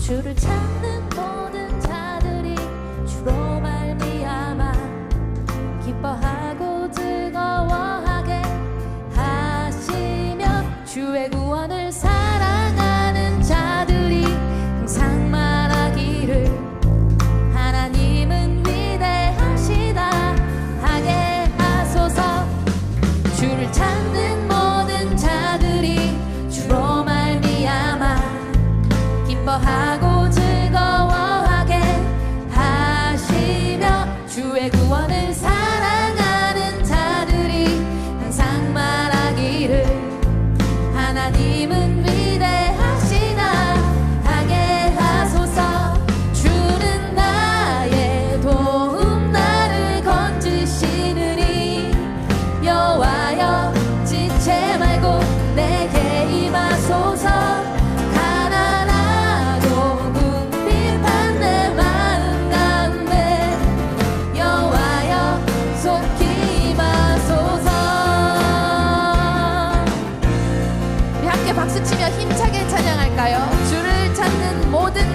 주를 찾는 기뻐하고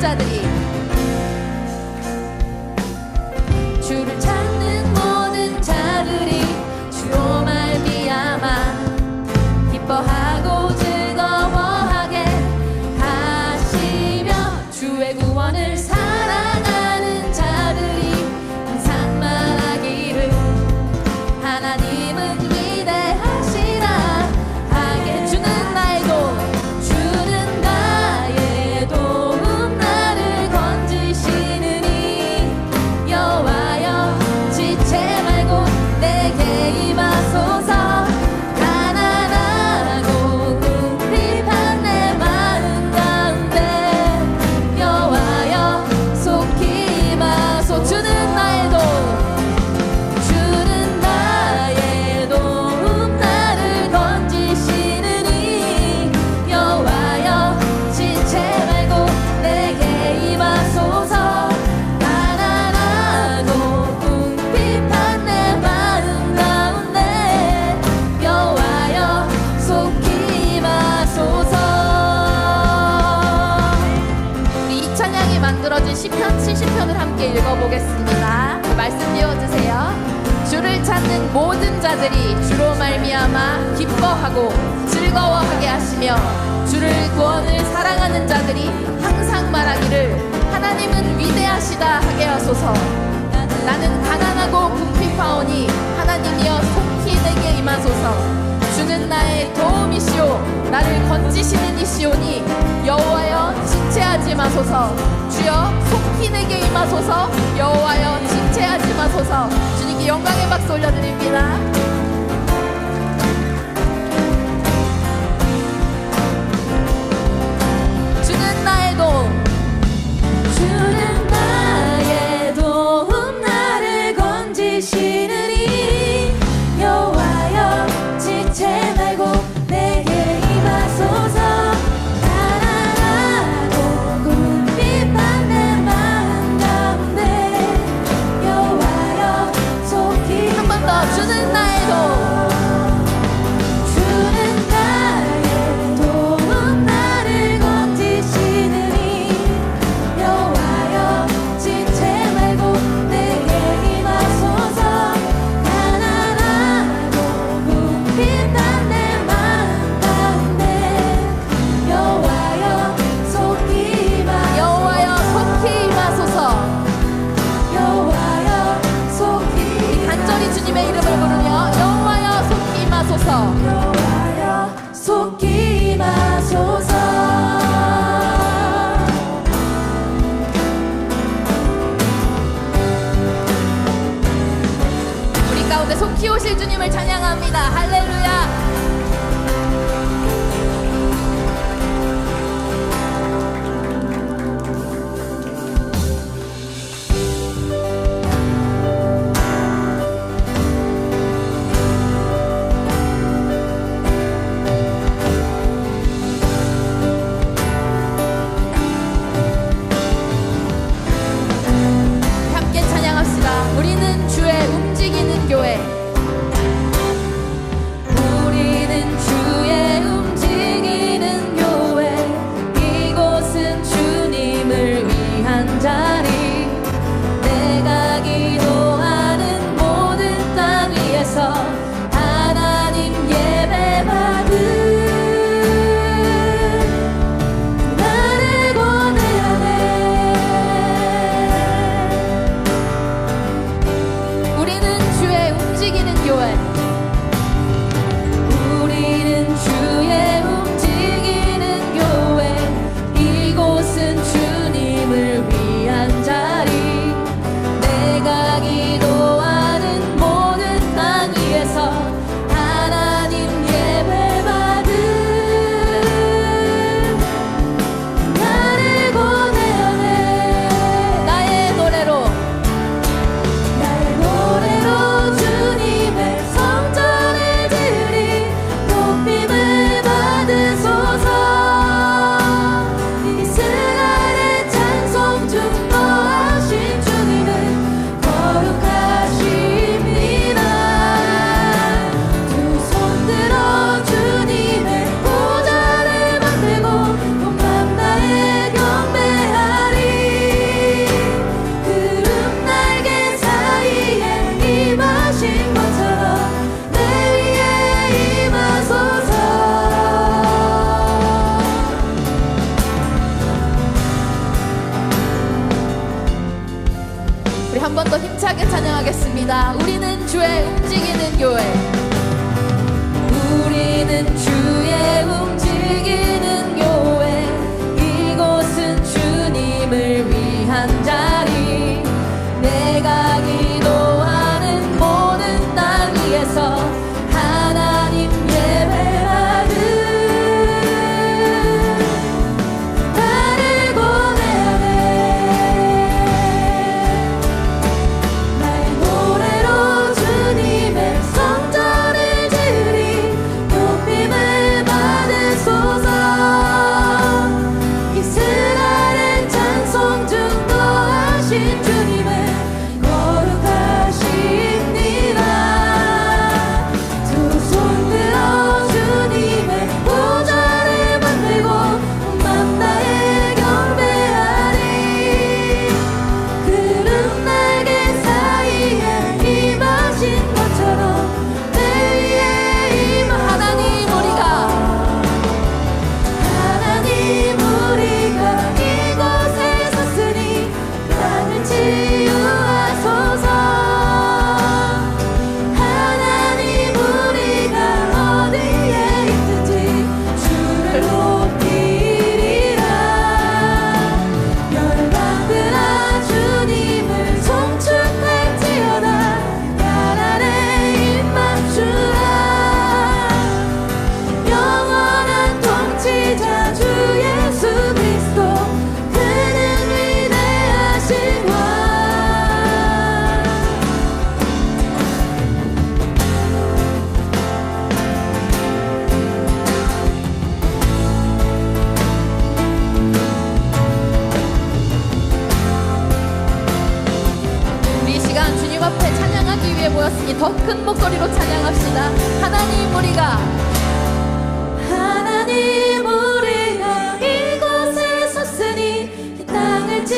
Saturday. 보겠습니다. 말씀 띄워주세요. 주를 찾는 모든 자들이 주로 말미암아 기뻐하고 즐거워하게 하시며 주를 구원을 사랑하는 자들이 항상 말하기를 하나님은 위대하시다 하게 하소서. 나는 가난하고 궁핍하오니 하나님이여 속히 내게 임하소서. 주는 나의 도움이시 나를 건지시는 이시오니 여호와여 지체하지 마소서. 주여 속히 내게 임하소서. 여호와여 지체하지 마소서. 주님께 영광의 박수 올려드립니다. 앞에 찬양하기 위해 모였으니 더 큰 목소리로 찬양합시다. 하나님 우리가 하나님 우리가 이곳에 섰으니 이 땅을 지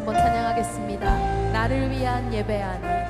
한번 찬양하겠습니다. 나를 위한 예배하니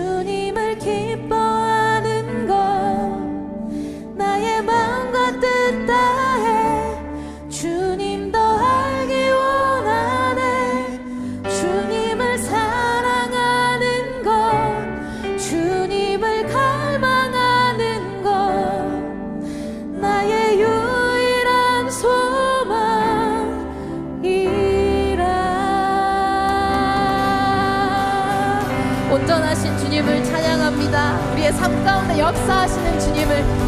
주님을 기뻐 역사하시는 주님을